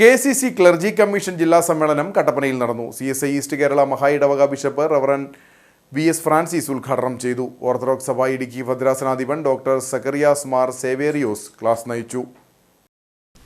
K C C clergy commission ജില്ലാ സമ്മേളനം കട്ടപ്പനയിൽ നടന്നു. C S I east Kerala മഹായിടവക bishop reverend V S Francis ഉദ്ഘാടനം ചെയ്തു. ഓർത്തഡോക്സ് സഭ ഇടുക്കി ഭദ്രാസനാധിപൻ ഡോക്ടർ സക്കറിയാസ് മാർ സേവേറിയോസ് ക്ലാസ് നയിച്ചു.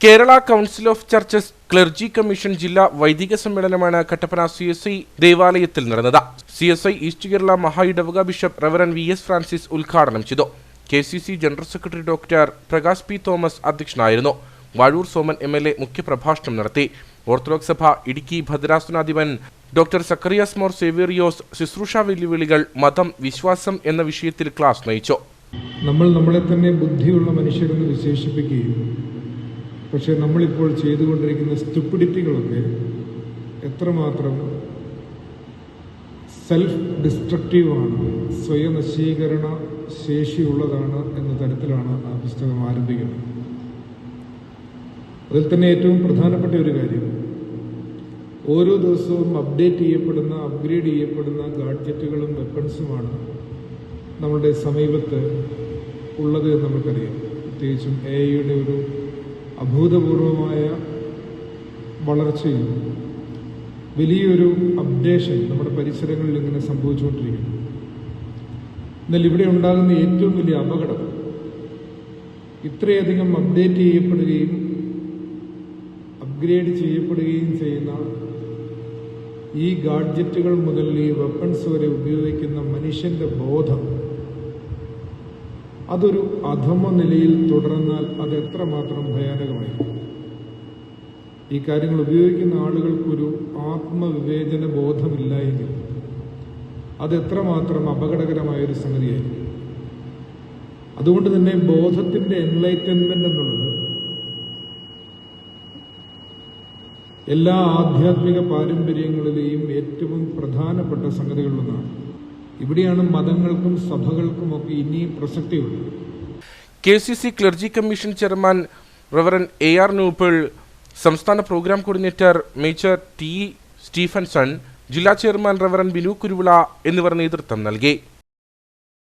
Kerala council of churches clergy commission ജില്ലാ വൈദിക സമ്മേളനമാണ് കട്ടപ്പന സി എസ് ഐ ദേവാലയത്തിൽ നടന്നത്. C S I east Kerala മഹായിടവക bishop reverend V S Francis ഉദ്ഘാടനം ചെയ്തു. K C C general secretary doctor Prakash P Thomas അധ്യക്ഷനായിരുന്നു. Vazhoor Soman M L A മുഖ്യപ്രഭാഷണം നടത്തി. ഓർത്തഡോക്സ് സഭ ഇടുക്കി ഭദ്രാസനാധിപൻ ഡോക്ടർ സക്കറിയാസ് മോർ സേവേറിയോസ് ശുശ്രൂഷ വെല്ലുവിളികൾ മതം വിശ്വാസം എന്ന വിഷയത്തിൽ ക്ലാസ് നയിച്ചു. നമ്മൾ നമ്മളെ തന്നെ ബുദ്ധിയുള്ള മനുഷ്യരെന്ന് വിശേഷിപ്പിക്കുകയും പക്ഷേ നമ്മളിപ്പോൾ ചെയ്തുകൊണ്ടിരിക്കുന്ന സ്റ്റുപ്പിഡിറ്റികളൊക്കെ എത്രമാത്രം സെൽഫ് ഡിസ്ട്രക്റ്റീവാണ് സ്വയനശീകരണ ശേഷിയുള്ളതാണ് എന്ന തരത്തിലാണ് ആ പുസ്തകം ആരംഭിക്കുന്നത്. അതിൽ തന്നെ ഏറ്റവും പ്രധാനപ്പെട്ട ഒരു കാര്യം. ഓരോ ദിവസവും അപ്ഡേറ്റ് ചെയ്യപ്പെടുന്ന അപ്ഗ്രേഡ് ചെയ്യപ്പെടുന്ന ഗാഡ്ജറ്റുകളും വെപ്പൺസുമാണ് നമ്മളുടെ സമീപത്ത് ഉള്ളത് നമുക്കറിയാം. പ്രത്യേകിച്ചും എ ഐയുടെ ഒരു അഭൂതപൂർവമായ വളർച്ചയും വലിയൊരു അപ്ഡേഷൻ നമ്മുടെ പരിസരങ്ങളിൽ ഇങ്ങനെ സംഭവിച്ചുകൊണ്ടിരിക്കുന്നു. എന്നാൽ ഇവിടെ ഉണ്ടാകുന്ന ഏറ്റവും വലിയ അപകടം ഇത്രയധികം അപ്ഡേറ്റ് ചെയ്യപ്പെടുകയും അപ്ഗ്രേഡ് ചെയ്യപ്പെടുകയും ചെയ്യുന്ന ഈ ഗാഡ്ജറ്റുകൾ മുതൽ ഈ വെപ്പൺസ് വരെ ഉപയോഗിക്കുന്ന മനുഷ്യന്റെ ബോധം അതൊരു അധമ നിലയിൽ തുടർന്നാൽ അത് എത്രമാത്രം ഭയാനകമായിരിക്കും? ഈ കാര്യങ്ങൾ ഉപയോഗിക്കുന്ന ആളുകൾക്കൊരു ആത്മവിവേചന ബോധമില്ല എങ്കിൽ അത് എത്രമാത്രം അപകടകരമായ ഒരു സംഗതിയായിരിക്കും? അതുകൊണ്ട് തന്നെ ബോധത്തിന്റെ എൻലൈറ്റൻമെന്റ് എന്നുള്ളത് എല്ലാ ആധ്യാത്മിക പാരമ്പര്യങ്ങളിലെയും ഏറ്റവും പ്രധാനപ്പെട്ട സംഗതികളിലൊന്നാണ്. ഇവിടെയാണ് മതങ്ങൾക്കും സഭകൾക്കും ഒക്കെ ഇനിയും പ്രസക്തിയുള്ളത്. K C C clergy commission chairman reverend A R നൂപ്പിൾ സംസ്ഥാന programme coordinator major T Stephenson ജില്ലാ ചെയർമാൻ റവറൻ ബിനു കുരുവിള എന്നിവർ നേതൃത്വം നൽകി.